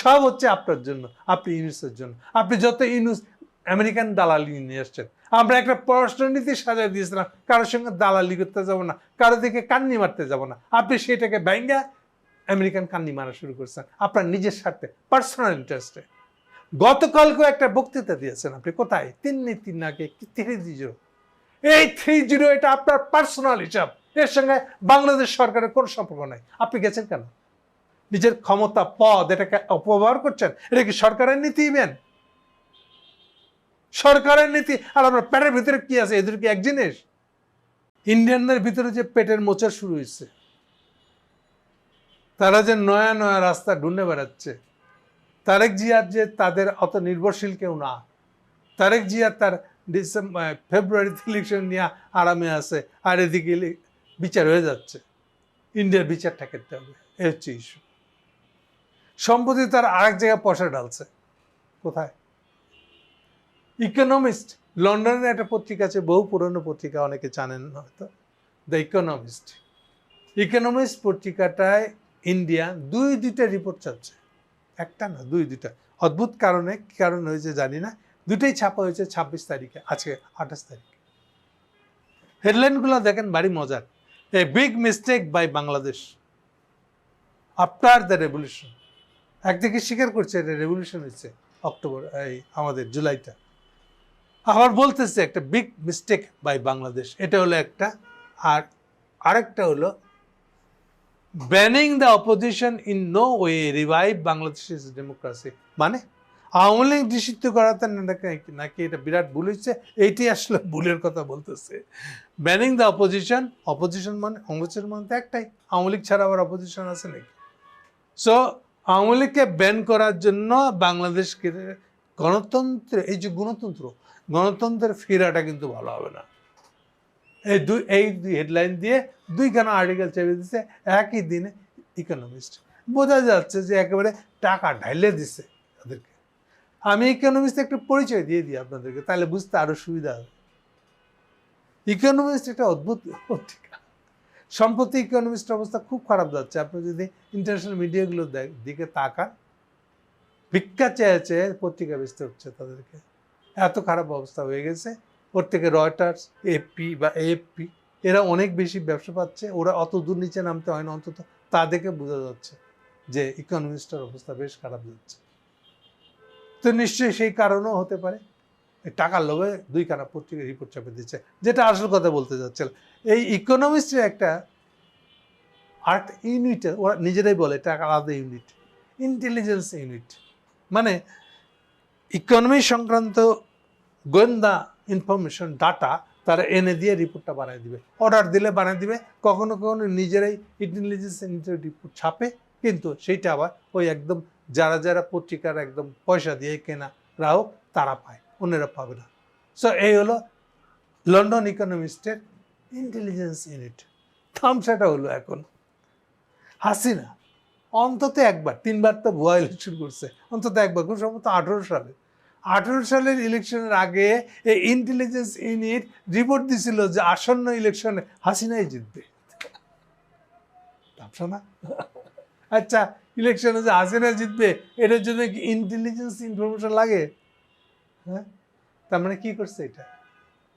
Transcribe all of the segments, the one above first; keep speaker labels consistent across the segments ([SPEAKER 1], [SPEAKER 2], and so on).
[SPEAKER 1] সব হচ্ছে আপনার জন্য, আপনি ইউনুসের জন্য। আপনি যত ইউনুস, আমেরিকান দালালি নিয়ে আসছেন আমরা একটা পররাষ্ট্রনীতি সাজায় দিয়েছিলাম, কারোর সঙ্গে দালালি করতে যাব না কারও দিকে কান্নি মারতে যাব না। আপনি সেটাকে ব্যাঙ্গা আমেরিকান কান্নি মারা শুরু করছেন, আপনার নিজের স্বার্থে পার্সোনাল ইন্টারেস্টে গতকালকেও একটা বক্তৃতা দিয়েছেন আপনি, কোথায়? তিন তিন আগে থ্রি জিরো এই থ্রি জিরো এটা আপনার পার্সোনাল হিসাব। এর সঙ্গে বাংলাদেশ সরকারের কোনো সম্পর্ক নাই। আপনি গেছেন কেন? নিজের ক্ষমতা, পদ, এটাকে অপব্যবহার করছেন, এটা কি সরকারের নীতি ইভেন সরকারের নীতি, আর আপনার পেটের ভিতরে কি আছে? এদের কি এক জিনিস? ইন্ডিয়ানদের ভিতরে যে পেটের মোচা শুরু হয়েছে, তারা যে নয়া নয়া রাস্তা ঢুঁড়ে বেড়াচ্ছে, তারেক জিয়ার যে তাদের অত নির্ভরশীল কেউ না, তারেক জিয়া তার ডিসেম্বর ফেব্রুয়ারিতে ইলেকশন নিয়ে আরামে আছে, আর এদিকে বিচার হয়ে যাচ্ছে। ইন্ডিয়ার বিচারটা করতে হবে, এ হচ্ছে ইস্যু সম্প্রতি তার আরেক জায়গায় পয়সা ঢালছে। কোথায়? ইকোনমিস্ট লন্ডনের একটা পত্রিকা আছে, বহু পুরনো পত্রিকা, অনেকে জানেন হয়তো। দ্য ইকোনমিস্ট ইকোনমিস্ট পত্রিকাটায় ইন্ডিয়া দুই দুইটা রিপোর্ট চাচ্ছে একটা না, দুই দুইটা। অদ্ভুত কারণে, কি কারণ হয়েছে জানি না। দুটোই ছাপা হয়েছে ছাব্বিশ তারিখে, আজকে আঠাশ তারিখে। হেডলাইনগুলো দেখেন, ভারী মজার। A big mistake by Bangladesh after the revolution একদিকে স্বীকার করছে এটা রেভলিউশন হয়েছে, অক্টোবর, এই আমাদের জুলাইটা। আবার বলতেছে একটা বিগ মিস্টেক বাই বাংলাদেশ, এটা হলো একটা, আর আরেকটা হলো banning the opposition in no way revive Bangladesh democracy মানে আওয়ামী লীগ নিষিদ্ধ করাতে নাকি এটা বিরাট ভুল হচ্ছে এইটি আসলে ভুলের কথা বলতেছে। ব্যানিং দ্য অপোজিশন অপোজিশন মানে অপোজিশন মানে একটাই, আওয়ামী লীগ ছাড়া আবার অপোজিশন আছে নাকি? সো আওয়ামী লীগকে ব্যান করার জন্য বাংলাদেশকে গণতন্ত্র, এই যে গণতন্ত্র, গণতন্ত্রের ফেরাটা কিন্তু ভালো হবে না। এই দুই এই দুই হেডলাইন দিয়ে দুইখানা আর্টিকেল চেপে দিচ্ছে একই দিনে ইকোনমিস্ট বোঝা যাচ্ছে যে একেবারে টাকা ঢাইলে দিছে তাদেরকে। আমি ইকোনমিস্ট একটা পরিচয় দিয়ে দিই আপনাদেরকে, তাহলে বুঝতে আরও সুবিধা হবে। ইকোনমিস্ট একটা অদ্ভুত সম্প্রতি ইকোনমিস্ট অবস্থা খুব খারাপ যাচ্ছে। আপনি যদি ইন্টারন্যাশনাল মিডিয়াগুলো দিকে তাকান, ভিক্ষা চেয়ে চেয়ে পত্রিকা বেচতে হচ্ছে তাদেরকে। এত খারাপ অবস্থা হয়ে গেছে। ওর থেকে রয়টার্স এপি বা এএফপি এরা অনেক বেশি ব্যবসা পাচ্ছে। ওরা অত দূর নিচে নামতে হয় না, অন্তত তা দেখে বোঝা যাচ্ছে যে ইকোনমিস্টের অবস্থা বেশ খারাপ যাচ্ছে। তো নিশ্চয়ই সেই কারণও হতে পারে। টাকার লোভে দুই খানা পত্রিকা রিপোর্ট চাপে দিচ্ছে, যেটা আসল কথা বলতে যাচ্ছিল এই ইকোনমিস্টের একটা আর্ট ইউনিট ওরা নিজেরাই বলে এটা আলাদা ইউনিট ইন্টেলিজেন্স ইউনিট মানে ইকোনমি সংক্রান্ত গোয়েন্দা ইনফরমেশন ডাটা তারা এনে দিয়ে রিপোর্টটা বানিয়ে দিবে। অর্ডার দিলে বানিয়ে দিবে, কখনো কখনো নিজেরাই ইন্টেলিজেন্স ইউনিটের রিপোর্ট ছাপে, কিন্তু সেইটা আবার ওই একদম যারা যারা পত্রিকার একদম পয়সা দিয়ে কেনা গ্রাহক, তারা পায়। অন্যরা পাবে না। সো এই হলো লন্ডন ইকোনমিস্টের ইন্টেলিজেন্স ইউনিট থামসাটা হলো এখন। হাসিনা, অন্তত একবার, তিনবার তো ভুয়া ইলেকশন করছে, অন্তত একবার খুব সম্ভবত আঠেরো সালে। আঠেরো সালের ইলেকশনের আগে এই ইন্টেলিজেন্স ইউনিট রিপোর্ট দিছিল যে আসন্ন ইলেকশনে হাসিনাই জিতবে। না? আচ্ছা ইলেকশনে যে হাসিনা জিতবে, এটার জন্য কি ইন্টেলিজেন্স ইনফরমেশন লাগে? হ্যাঁ? তার মানে কি করছে এটা?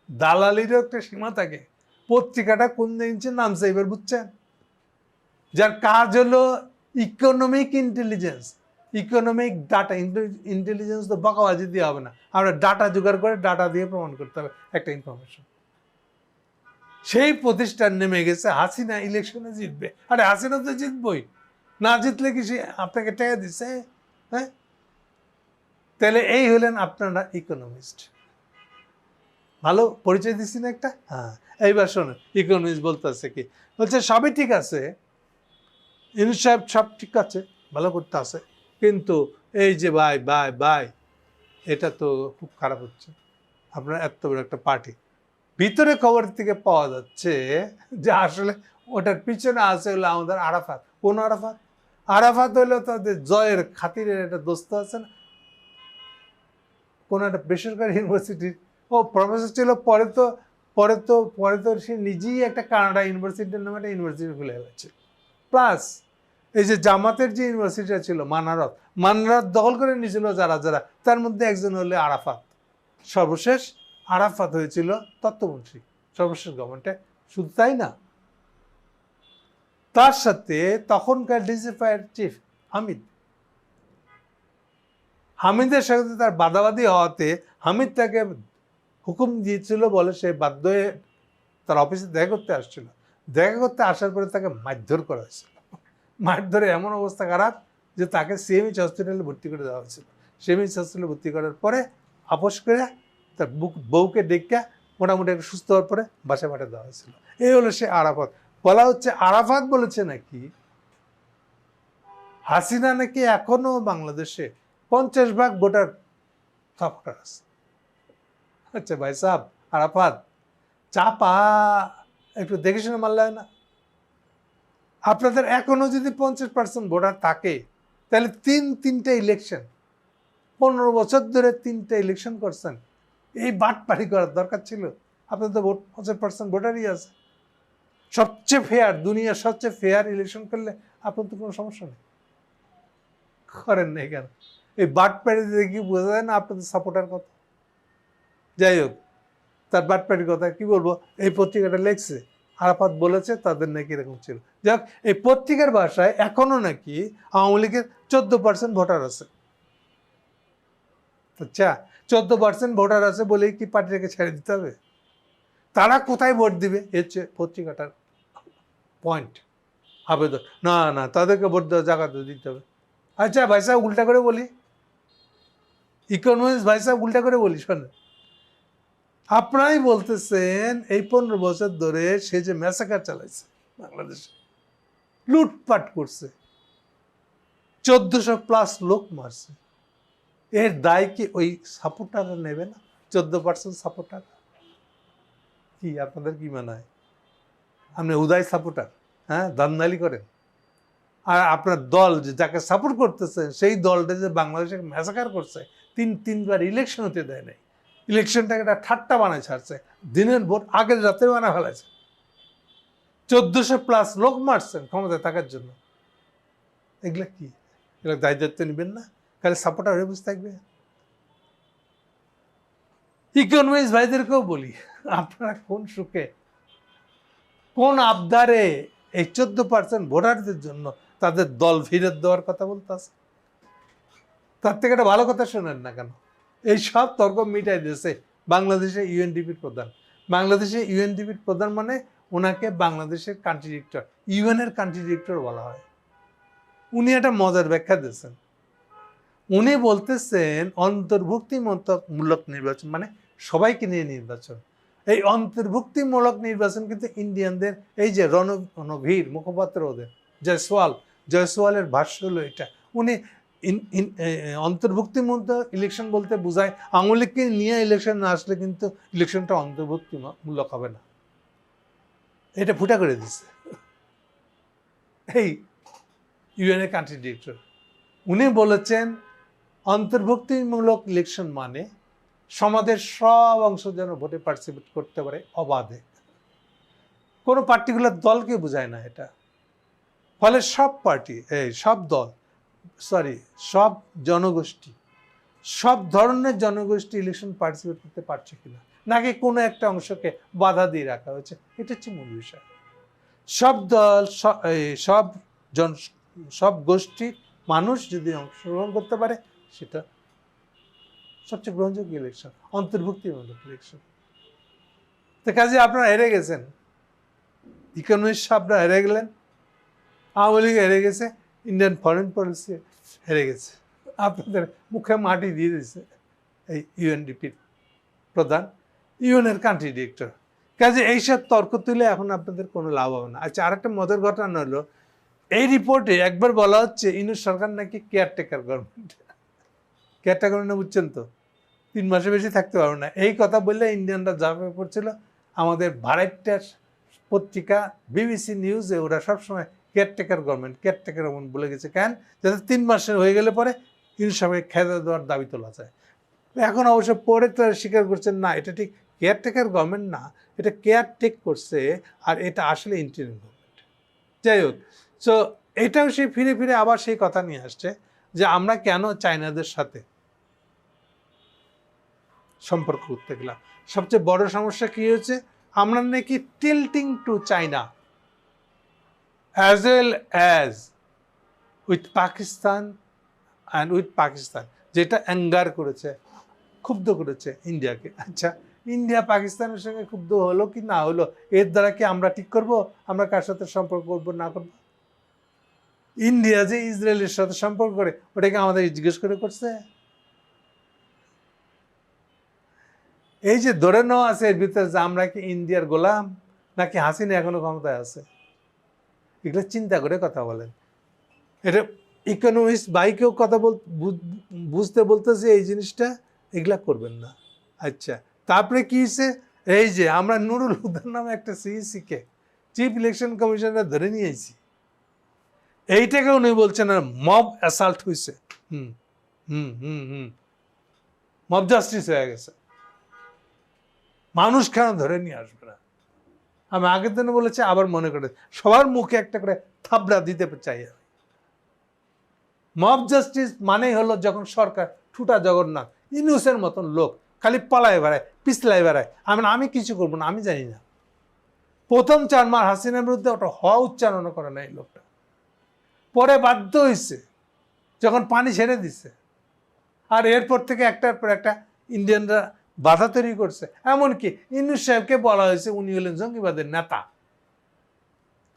[SPEAKER 1] দালালিরও একটা সীমা থাকে। পত্রিকাটা কোন ইঞ্চের নামছে এবার বুঝছেন? যার কাজ হলো economic intelligence economic data intelligence তো বকাবাজি দিয়ে হবে না। আমরা ডাটা জোগাড় করে ডাটা দিয়ে প্রমাণ করতে হবে। একটা ইনফরমেশন সেই প্রতিষ্ঠান নেমে গেছে, হাসিনা ইলেকশনে জিতবে। আরে হাসিনা তো জিতবই। না জিতলে কি সে আপনাকে টাকা দিচ্ছে হ্যাঁ? তাহলে এই হলেন আপনারা ইকোনমিস্ট ভালো পরিচয় দিচ্ছি না একটা? হ্যাঁ। এইবার শোনেন ইকোনমিস্ট বলতেছে কি? বলছে, সবই ঠিক আছে। ইউনুস সাহেব, সব ঠিক আছে, ভালো করতে আছে। কিন্তু এই যে ভাই ভাই ভাই এটা তো খুব খারাপ হচ্ছে। আপনার এত বড় একটা পার্টি ভিতরে খবর থেকে পাওয়া যাচ্ছে যে আসলে ওটার পিছনে আছে হলো আমাদের আরাফাত। কোন আরাফাত? আরাফাত হলো তাদের জয়ের খাতিরের একটা দোস্ত আছে না? কোন একটা বেসরকারি ইউনিভার্সিটির ও প্রফেসর ছিল, পরে তো পরে তো পরে তো সে নিজেই একটা কানাডা ইউনিভার্সিটির নামে একটা ইউনিভার্সিটি খুলে গেছে প্লাস এই যে জামাতের যে ইউনিভার্সিটিটা ছিল মানারত মানারত দখল করে নিয়েছিল যারা যারা, তার মধ্যে একজন হলে আরাফাত। সর্বশেষ আরাফাত হয়েছিল তত্ত্বমন্ত্রী, সর্বশেষ গভর্নমেন্টে শুধু তাই না, তার সাথে তখনকার ডিজিফায়ার চিফ হামিদ হামিদের সাথে তার বাদাবাদি হওয়াতে হামিদ তাকে হুকুম দিয়েছিল বলে সে বাধ্য হয়ে তার অফিসে দেখা করতে আসছিল। দেখা করতে আসার পরে তাকে মারধর করা হয়েছিল। মারধরে এমন অবস্থা খারাপ যে তাকে সিএমএইচ হসপিটালে ভর্তি করে দেওয়া হয়েছিল। সিএমএইচ হসপিটালে ভর্তি করার পরে আপোষ করে তার বুক, বউকে ডেকে মোটামুটি একটু সুস্থ হওয়ার পরে বাসায় পাঠিয়ে দেওয়া হয়েছিল। এই হলো সে আরাফাত। বলা হচ্ছে আরাফাত বলেছে নাকি হাসিনা নাকি এখনও বাংলাদেশে পঞ্চাশ ভাগ ভোটার সাপোর্টার আছে। আচ্ছা ভাই সাহ আরাফাত, চাপা, একটু দেখে শুনে মারলে হয় না? আপনাদের এখনও যদি পঞ্চাশ পার্সেন্ট ভোটার থাকে, তাহলে তিন, তিনটে ইলেকশন পনেরো বছর ধরে তিনটে ইলেকশন করছেন। এই বাটপাড়ি করার দরকার ছিল। আপনাদের তো ভোট, পঞ্চাশ পার্সেন্ট ভোটারই আছে। সবচেয়ে ফেয়ার দুনিয়ার সবচেয়ে ফেয়ার ইলেকশন করলে আপনার তো কোনো সমস্যা নেই। করেন না কেন এই বাটপাড়ি দেখি বোঝা যায় না আপনাদের সাপোর্টার কথা যাই হোক, তার বাটপাড়ির কথা কি বলব? এই পত্রিকাটা লেখছে, আরাফাত বলেছে, তাদের নাকি এরকম ছিল। যাক, এই পত্রিকার ভাষায় এখনও নাকি আওয়ামী লীগের চোদ্দ পার্সেন্ট ভোটার আছে। আচ্ছা চোদ্দ পার্সেন্ট ভোটার আছে বলেই কি পার্টিটাকে ছেড়ে দিতে হবে? তারা কোথায় ভোট দিবে? এর হচ্ছে পত্রিকাটার পয়েন্ট আবেদন। না না, তাদেরকে ভোট দেওয়ার জায়গাতে দিতে হবে। আচ্ছা ভাই সাহেব, উল্টা করে বলি। ইকোনমিক্স ভাই সাহেব উল্টা করে বলি, শোনেন। আপনারাই বলতেছেন এই পনেরো বছর ধরে সে যে ম্যাসাকার চালাইছে বাংলাদেশে, লুটপাট করছে, চোদ্দশো প্লাস লোক মারছে। এর দায় কি ওই সাপোর্টাররা নেবে না? চোদ্দ পার্সেন্ট সাপোর্টার কি, আপনাদের কি মনে হয়? আপনি উদয় সাপোর্টার হ্যাঁ দান্দালি করেন। আর আপনার দল যে যাকে সাপোর্ট করতেছে, সেই দলটা যে বাংলাদেশে ম্যাসাকার করছে তিন তিনবার ইলেকশন হতে দেয় নাই। ইলেকশনটাকে একটা ঠাট্টা বানায় ছাড়ছে দিনের ভোট আগের রাতে বানা ফেলেছে চোদ্দশো প্লাস লোক মারছেন ক্ষমতায় থাকার জন্য। এগুলা কি? এগুলো দায়িত্ব নেবেন না? খালি সাপোর্টার হয়ে বসে থাকবে? ইকোনমিক্স ভাইদেরকেও বলি, আপনারা কোন সুখে, কোন আবদারে এই চোদ্দ পার্সেন্ট ভোটারদের জন্য তাদের দল ফিরত দেওয়ার কথা বলতে আছে? তার থেকে একটা ভালো কথা শোনেন না কেন? এই সব তর্ক মিটাই দিয়েছে বাংলাদেশে ইউএনডিপির প্রধান। বাংলাদেশে ইউএনডিপির প্রধান মানে ওনাকে বাংলাদেশের কান্ট্রি ডিরেক্টর ইউএনের কান্ট্রি ডিরেক্টর বলা হয়। উনি একটা মজার ব্যাখ্যা দিয়েছেন। উনি বলতেছেন অন্তর্ভুক্তিমূলক নির্বাচন মানে সবাইকে নিয়ে নির্বাচন। এই অন্তর্ভুক্তিমূলক নির্বাচন কিন্তু ইন্ডিয়ানদের, এই যে রণ, রণভীর মুখপাত্র ওদের, জয়সওয়াল, জয়সওয়ালের ভাষ্য হলো এটা। উনি অন্তর্ভুক্তিমূলক ইলেকশন বলতে বোঝায় আওয়ামী নিয়ে ইলেকশন না আসলে কিন্তু ইলেকশনটা অন্তর্ভুক্তিমূলক হবে না। এটা ফুটা করে দিচ্ছে এই ইউএনএ কান্ট্রি ডিরেক্টর উনি বলেছেন, অন্তর্ভুক্তিমূলক ইলেকশন মানে সমাজের সব অংশ যেন ভোটে পার্টিসিপেট করতে পারে অবাধে। কোনো পার্টিকুলার দলকে বোঝায় না এটা। ফলে সব পার্টি এই সব দল সরি সব জনগোষ্ঠী, সব ধরনের জনগোষ্ঠী ইলেকশন পার্টিসিপেট করতে পারছে কিনা, নাকি কোনো একটা অংশকে বাধা দিয়ে রাখা হয়েছে, এটা হচ্ছে মূল বিষয়। সব দল সব জন, সব গোষ্ঠী মানুষ যদি অংশগ্রহণ করতে পারে, সেটা সবচেয়ে গ্রহণযোগ্য ইলেকশন অন্তর্ভুক্তিমূলক ইলেকশন তো কাজে আপনারা হেরে গেছেন। ইকোনমিক্স আপনারা হেরে গেলেন, আওয়ামী লীগ হেরে গেছে ইন্ডিয়ান ফরেন পলিসি হেরে গেছে। আপনাদের মুখে মাটি দিয়ে দিয়েছে এই ইউএনডিপির প্রধান। ইউএনের কান্ট্রি ডিরেক্টর কাজে এইসব তর্ক তুলে এখন আপনাদের কোনো লাভ হবে না। আচ্ছা আরেকটা মজার ঘটনা হলো, এই রিপোর্টে একবার বলা হচ্ছে ইনুস সরকার নাকি কেয়ারটেকার গভর্নমেন্ট কেয়ারটেকার মানে বুঝছেন তো, তিন মাসে বেশি থাকতে পারবে না। এই কথা বললে ইন্ডিয়ানরা ঝাঁপে পড়ছিল আমাদের ভাড়াইটার পত্রিকা, বিবিসি নিউজে ওরা সবসময় কেয়ারটেকার গভর্নমেন্ট কেয়ারটেকার গভর্নমেন্ট বলে গেছে। কেন? যাতে তিন মাসের হয়ে গেলে পরে ইনুস সাহেবের খেতে দেওয়ার দাবি তোলা যায়। এখন অবশ্য পরে তো স্বীকার করছেন, না, এটা ঠিক কেয়ারটেকার গভর্নমেন্ট না, এটা কেয়ারটেক করছে, আর এটা আসলে ইন্টারিম গভর্নমেন্ট যাই হোক সো এটাও সে ফিরে ফিরে আবার সেই কথা নিয়ে আসছে যে আমরা কেন চায়নাদের সাথে সম্পর্ক করতে গেলাম। সবচেয়ে বড় সমস্যা কি হয়েছে? আমরা নাকি tilting to China as well as with Pakistan and with Pakistan যেটা অ্যাঙ্গার করেছে, ক্ষুব্ধ করেছে ইন্ডিয়াকে আচ্ছা ইন্ডিয়া পাকিস্তানের সঙ্গে ক্ষুব্ধ হলো কি না হলো, এর দ্বারা কি আমরা ঠিক করব? আমরা কার সাথে সম্পর্ক করব, না করব? ইন্ডিয়া যে ইসরায়েলের সাথে সম্পর্ক করে, ওটাকে আমাদের জিজ্ঞেস করে করছে। এই যে ধরে নেওয়া আছে এর ভিতরে যে আমরা কি ইন্ডিয়ার গোলাম, নাকি হাসিনা এখনও ক্ষমতায় আছে? এগুলো চিন্তা করে কথা বলেন। এটা ইকোনমিক্স বাইকেও কথা বল বুঝতে বলতেছে এই জিনিসটা, এগুলা করবেন না। আচ্ছা তারপরে কি হয়েছে এই যে আমরা নুরুল হুদার নামে একটা সিইসিকে চিফ ইলেকশন কমিশনার ধরে নিয়েছি। এইটাকে উনি বলছেন মব অ্যাসাল্ট হয়েছে হুম হুম হুম হুম। মব জাস্টিস হয়ে গেছে। মানুষ কেন ধরে নিয়ে আসবে না। আমি আগের দিনে বলেছি, আবার মনে করে। সবার মুখে একটা করে থাবড়া দিতে চাই আমি। মব জাস্টিস মানেই হলো যখন সরকার ঠুটা জগন্নাথ, ইনুসের মতন লোক, খালি পালায় বেড়ায়, পিছলায় বেড়ায়। আমি আমি কিছু করব না, আমি জানি না। প্রথম চার মার হাসিনার বিরুদ্ধে ওটা হ উচ্চারণ করে না এই লোকটা। পরে বাধ্য হয়েছে যখন পানি ছেড়ে দিছে। আর এরপর থেকে একটার পর একটা ইন্ডিয়ানরা বাধা তৈরি করছে। এমনকি ইনুস সাহেবকে বলা হয়েছে উনি হলেন জঙ্গিবাদের নেতা।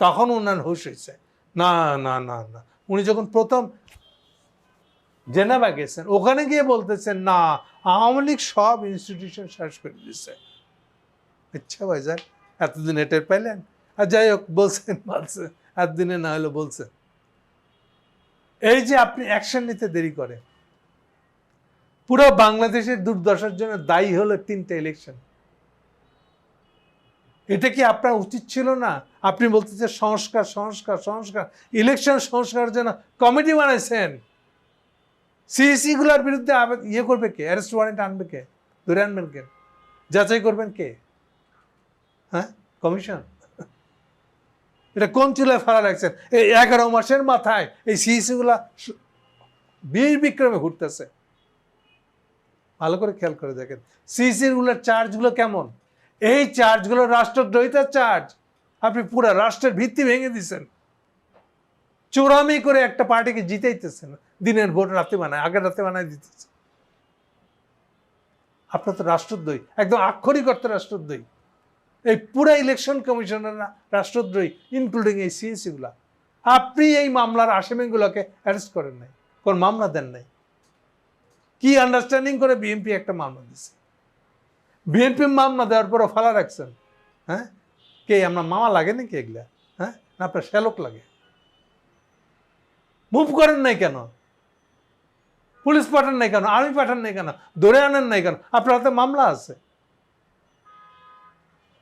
[SPEAKER 1] তখন ওনার হুশ হয়েছে। না না না না। উনি যখন প্রথম জেনেভা গেছেন, ওখানে গিয়ে বলতেছেন, না, আওয়ামী লীগ সব ইনস্টিটিউশন শেষ করে দিচ্ছে ইচ্ছা আচ্ছা ভাইজান এতদিন এটের পাইলেন। আর যাই হোক, বলছেন বলছে এতদিনে না হলে বলছেন। এই যে আপনি অ্যাকশন নিতে দেরি করে পুরো বাংলাদেশের দুর্দশার জন্য দায়ী হলো তিনটে ইলেকশন এটা কি আপনার উচিত ছিল না? আপনি বলতেছেন সংস্কার সংস্কার সংস্কার। ইলেকশন সংস্কারের জন্য কমিটি বানাইছেন। সিইসি গুলার বিরুদ্ধে ইয়ে করবে কে? অ্যারেস্ট ওয়ারেন্ট আনবে কে? ধরে আনবেন কে? যাচাই করবেন কে? হ্যাঁ? কমিশন এটা কোন চুলায় ফেলা রাখছেন? এই এগারো মাসের মাথায় এই সিইসি গুলা সু- বীর বিক্রমে ঘুরতেছে। ভালো করে খেয়াল করে দেখেন। সিইসি গুলোর চার্জগুলো কেমন? এই চার্জগুলো রাষ্ট্রদ্রোহিতার চার্জ আপনি পুরো রাষ্ট্রের ভিত্তি ভেঙে দিছেন। চোরামি করে একটা পার্টিকে জিতাইতেছেন। দিনের ভোট রাতে বানায়, আগের রাতে বানায় দিতেছে। আপনার তো রাষ্ট্রদ্রোহী, একদম আক্ষরিক অর্থে রাষ্ট্রদ্রোহী। এই পুরো ইলেকশন কমিশনাররা রাষ্ট্রদ্রোহী ইনক্লুডিং এই সিএসি গুলা। আপনি এই মামলার আসামিগুলোকে অ্যারেস্ট করেন নাই, কোন মামলা দেন নাই। কি আন্ডারস্ট্যান্ডিং করে বিএনপি একটা মামলা দিচ্ছে বিএনপি মামলা দেওয়ার পরও ফালা রাখছেন। হ্যাঁ? কে আমরা মামা লাগে নাকি এগুলা? হ্যাঁ? না, আপনার শ্যালক লাগে? মুভ করেন নাই কেন? পুলিশ পাঠান নাই কেন? আর্মি পাঠান নাই কেন? ধরে আনেন নাই কেন? আপনার হাতে মামলা আছে।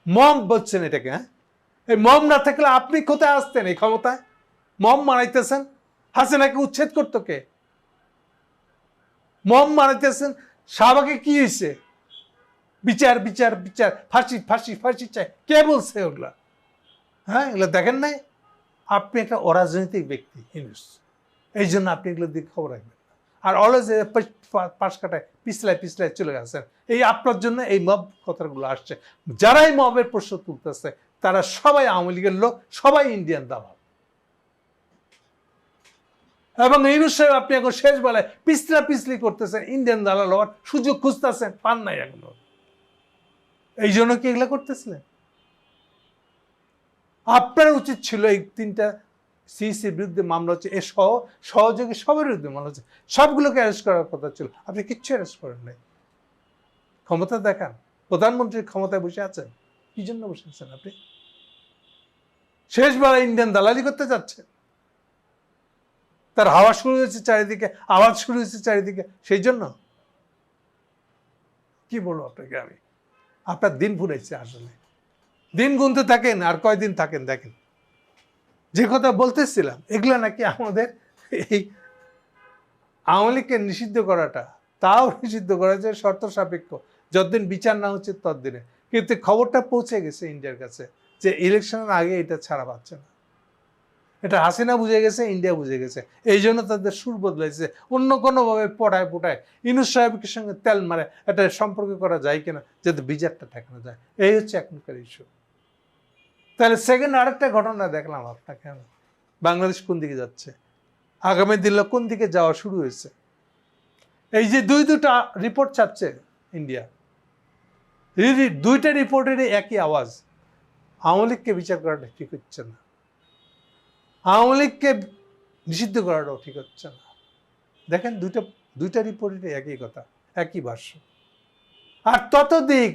[SPEAKER 1] মম বলছেন এটাকে হ্যাঁ? এই মম না থাকলে আপনি কোথায় আসতেন এই ক্ষমতায়? মম মারাইতেছেন? হাসিনাকে উচ্ছেদ করতো কে? মম মারাইতেছেন শাহবাগে কি হয়েছে? বিচার বিচার বিচার, ফাঁসি ফাঁসি ফাঁসি চাই। কে বলছে ওগুলা? হ্যাঁ এগুলো দেখেন নাই? আপনি একটা অরাজনৈতিক ব্যক্তি ইনুস এই জন্য আপনি এগুলো দিয়ে খবর রাখবেন। আর অলওয়েজ পাশ কাটায়, পিছলায় পিছলায় চলে গেছেন। এই আপনার জন্য এই মব কথাগুলো আসছে। যারাই মবের প্রশ্ন তুলতেছে, তারা সবাই আওয়ামী লীগের লোক, সবাই ইন্ডিয়ান দাবা এবং এই বিষয়ে আপনি এখন শেষ বেলায় পিছলা পিছলি করতেছেন, ইন্ডিয়ান দালাল হওয়ার সুযোগ খুঁজতেছেন, পান নাই এখনও। এই জন্য কি এগুলো করতেছিলেন? আপনার উচিত ছিল এই তিনটা সিসির বিরুদ্ধে মামলা হচ্ছে, এ সহ, সহযোগী সবার বিরুদ্ধে মামলা হচ্ছে, সবগুলোকে অ্যারেস্ট করার কথা ছিল। আপনি কিচ্ছু অ্যারেস্ট করেন নাই। ক্ষমতা দেখান। প্রধানমন্ত্রীর ক্ষমতায় বসে আছেন। কি জন্য বসে আছেন আপনি? শেষবেলা ইন্ডিয়ান দালালি করতে যাচ্ছেন। তার হাওয়া শুরু হয়েছে চারিদিকে, আওয়াজ শুরু হয়েছে চারিদিকে, সেই জন্য? কি বলব আপনাকে আমি? আপনার দিন ফুরেছে আসলে। দিন গুনতে থাকেন আর কয়দিন থাকেন দেখেন। যে কথা বলতেছিলাম, এগুলো নাকি আমাদের এই আওয়ামী লীগকে নিষিদ্ধ করাটা, তাও নিষিদ্ধ করা যায় শর্ত সাপেক্ষ, যতদিন বিচার না হচ্ছে ততদিনে। কিন্তু খবরটা পৌঁছে গেছে ইন্ডিয়ার কাছে যে ইলেকশনের আগে এটা ছাড়া পাচ্ছে না। এটা হাসিনা বুঝে গেছে, ইন্ডিয়া বুঝে গেছে। এই জন্য তাদের সুর বদলাইছে। অন্য কোনোভাবে পড়ায় পড়ায় ইনুস সাহেবের সঙ্গে তেল মারে, এটা সম্পর্ক করা যায় কিনা, যাতে বিচারটা ঠেকানো যায়। এই হচ্ছে এখনকার ইস্যু তাহলে সেকেন্ড আরেকটা ঘটনা দেখলাম আপনাকে আমি। বাংলাদেশ কোন দিকে যাচ্ছে? আগামী দিনে কোন দিকে যাওয়া শুরু হয়েছে? এই যে দুই দুটা রিপোর্ট ছাড়ছে ইন্ডিয়া। দুইটা রিপোর্টেরই একই আওয়াজ। আওয়ামী লীগকে বিচার করাটা ঠিক হচ্ছে না। আওয়ামী লীগকে নিষিদ্ধ করাটাও ঠিক হচ্ছে না। দেখেন দুইটা দুইটা রিপোর্টের একই কথা, একই ভাষ্য। আর ততদিক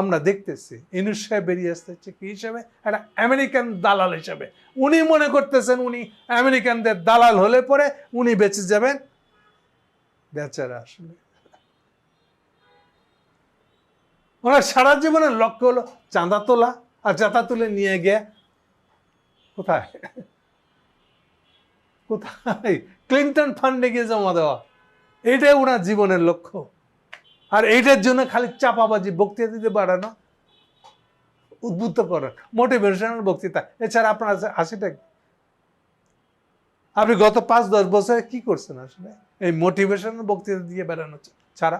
[SPEAKER 1] আমরা দেখতেছি, ইনুস সাহেব বেরিয়ে আসতেছে কি হিসাবে? একটা আমেরিকান দালাল হিসাবে। উনি মনে করতেছেন উনি আমেরিকানদের দালাল হলে পরে উনি বেঁচে যাবেন। বেচারা আসলে। ওনার সারা জীবনের লক্ষ্য হলো চাঁদা তোলা, আর চাঁদা তুলে নিয়ে গিয়ে কোথায়? কোথায়? ক্লিন্টন ফান্ডে গিয়ে জমা দেওয়া। এটাই ওনার জীবনের লক্ষ্য। আর এইটার জন্য খালি চাপাবাজি, বক্তৃতা দিতে বাড়ানো উদ্বুদ্ধ করেন। মোটিভেশনাল বক্তৃতা। এছাড়া আপনার আছে কি? আপনি গত পাঁচ, দশ বছরে কি করছেন আসলে? এই মোটিভেশনাল বক্তৃতা দিয়ে বেড়ানো ছাড়া?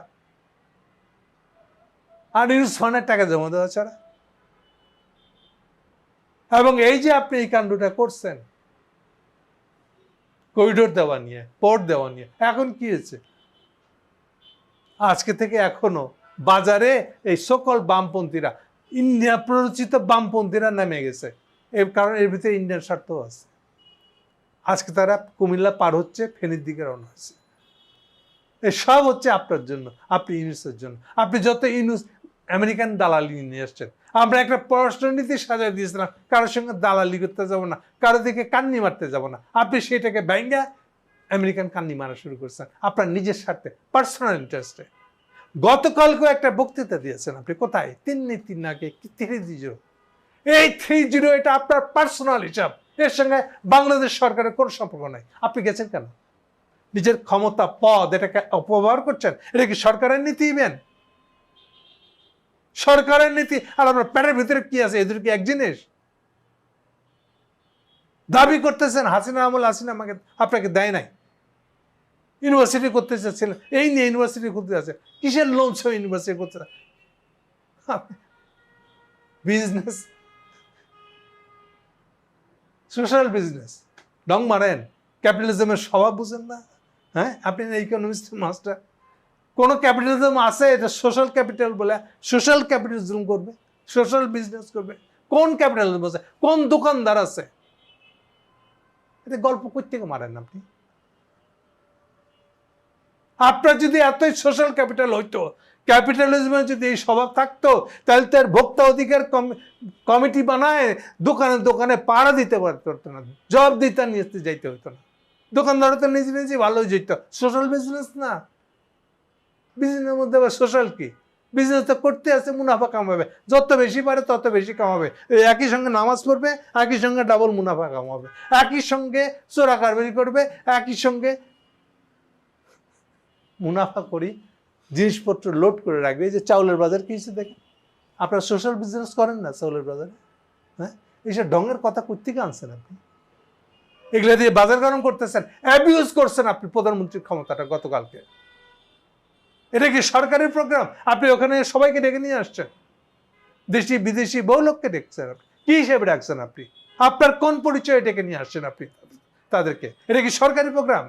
[SPEAKER 1] আর ইউজ ফান্ডের টাকা জমা দেওয়া ছাড়া? এবং এই যে আপনি এই কাণ্ডটা করছেন করিডোর দেওয়া নিয়ে পোর্ট দেওয়া নিয়ে। এখন কি হয়েছে? আজকে থেকে এখনও বাজারে এই সকল বামপন্থীরা, ইন্ডিয়া প্ররোচিত বামপন্থীরা নেমে গেছে। এর কারণ এর ভিতরে ইন্ডিয়ান স্বার্থ আছে। আজকে তারা কুমিল্লা পার হচ্ছে, ফেনীর দিকে রওনা এই সব হচ্ছে আপনার জন্য, আপনি ইউনুসের জন্য। আপনি যত ইউনুস, আমেরিকান দালালি নিয়ে আসছেন আমরা একটা পররাষ্ট্রনীতি সাজায় দিয়েছিলাম, কারোর সঙ্গে দালালি করতে যাব না কারও দিকে কান্নি মারতে যাব না। আপনি সেটাকে ব্যাঙ্গা আমেরিকান কান্নি মারা শুরু করছেন, আপনার নিজের স্বার্থে পার্সোনাল ইন্টারেস্টে গতকালকেও একটা বক্তৃতা দিয়েছেন আপনি, কোথায়? তিন নীতি নাকি থ্রি জিরো এই থ্রি জিরো এটা আপনার পার্সোনাল হিসাব। এর সঙ্গে বাংলাদেশ সরকারের কোনো সম্পর্ক নাই। আপনি গেছেন কেন? নিজের ক্ষমতা, পদ, এটাকে অপব্যবহার করছেন? এটা কি সরকারের নীতি ইভেন সরকারের নীতি, আর আপনার প্যাটের ভিতরে কি আছে? এদের কি এক জিনিস? দাবি করতেছেন, হাসিনা আমল, হাসিনা আমাকে, আপনাকে দেয় নাই। ইউনিভার্সিটি করতে চাচ্ছিলেন এই নিয়ে ইউনিভার্সিটি করতে যাচ্ছে কিসের লোন সহ ইউনিভার্সিটি করতে বিজনেস সোশ্যাল বিজনেস ডং মারেন ক্যাপিটালিজমের স্বভাব বুঝেন না। হ্যাঁ? আপনি ইকোনমিস্ট মাস্টার কোনো ক্যাপিটালিজম আছে এটা সোশ্যাল ক্যাপিটাল বলে সোশ্যাল ক্যাপিটালিজম করবে সোশ্যাল বিজনেস করবে? কোন ক্যাপিটালিজম আছে? কোন দোকানদার আছে? এটা গল্প থেকে মারেন আপনি? আপনার যদি এতই সোশ্যাল ক্যাপিটাল হইতো ক্যাপিটালিজমের যদি এই স্বভাব থাকতো, তাহলে তার ভোক্তা অধিকার কমিটি বানায়, দোকানে দোকানে পাড়া দিতে পারতো না জব দিতে নিয়ে যাইতে হতো না। দোকানদার তো নিজে নিজে ভালোই যেত। সোশ্যাল বিজনেস না। বিজনেসের মধ্যে আবার সোশ্যাল কি? বিজনেস তো করতে আছে, মুনাফা কামাবে। যত বেশি পারে তত বেশি কামাবে। একই সঙ্গে নামাজ পড়বে, একই সঙ্গে ডাবল মুনাফা কামাবে। একই সঙ্গে চোরা কারবারি করবে, একই সঙ্গে মুনাফা করি, জিনিসপত্র লোড করে রাখবে। এই যে চাউলের বাজার কি হচ্ছে দেখেন? আপনারা সোশ্যাল বিজনেস করেন না চাউলের বাজারে? হ্যাঁ? এইসব ডঙের কথা কোথেকে আনছেন আপনি? এগুলো দিয়ে বাজার গরম করতেছেন অ্যাবিউজ করছেন আপনি প্রধানমন্ত্রীর ক্ষমতাটা গতকালকে। এটা কি সরকারি প্রোগ্রাম? আপনি ওখানে সবাইকে ডেকে নিয়ে আসছেন? দেশি, বিদেশি বহু লোককে দেখছেন আপনি। কি হিসেবে ডাকছেন আপনি? আপনার কোন পরিচয়ে ডেকে নিয়ে আসছেন আপনি তাদেরকে? এটা কি সরকারি প্রোগ্রাম?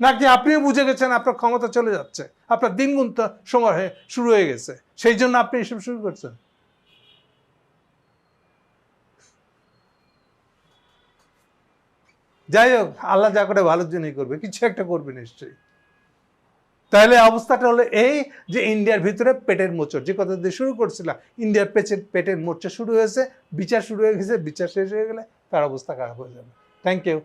[SPEAKER 1] নাকি আপনিও বুঝে গেছেন আপনার ক্ষমতা চলে যাচ্ছে? আপনার দিন গুনতে সময় শুরু হয়ে গেছে। সেই জন্য আপনি এসব শুরু করছেন। যাই হোক, আল্লাহ যা করে ভালোর জন্যই করবে, কিছু একটা করবে নিশ্চয়ই। তাহলে অবস্থাটা হলো এই যে ইন্ডিয়ার ভিতরে পেটের মোচড়, যে কথা দিয়ে শুরু করছিলাম, ইন্ডিয়ার পেটের পেটের মোর্চা শুরু হয়েছে, বিচার শুরু হয়ে গেছে, বিচার শেষ হয়ে গেলে তার অবস্থা খারাপ হয়ে যাবে। Thank you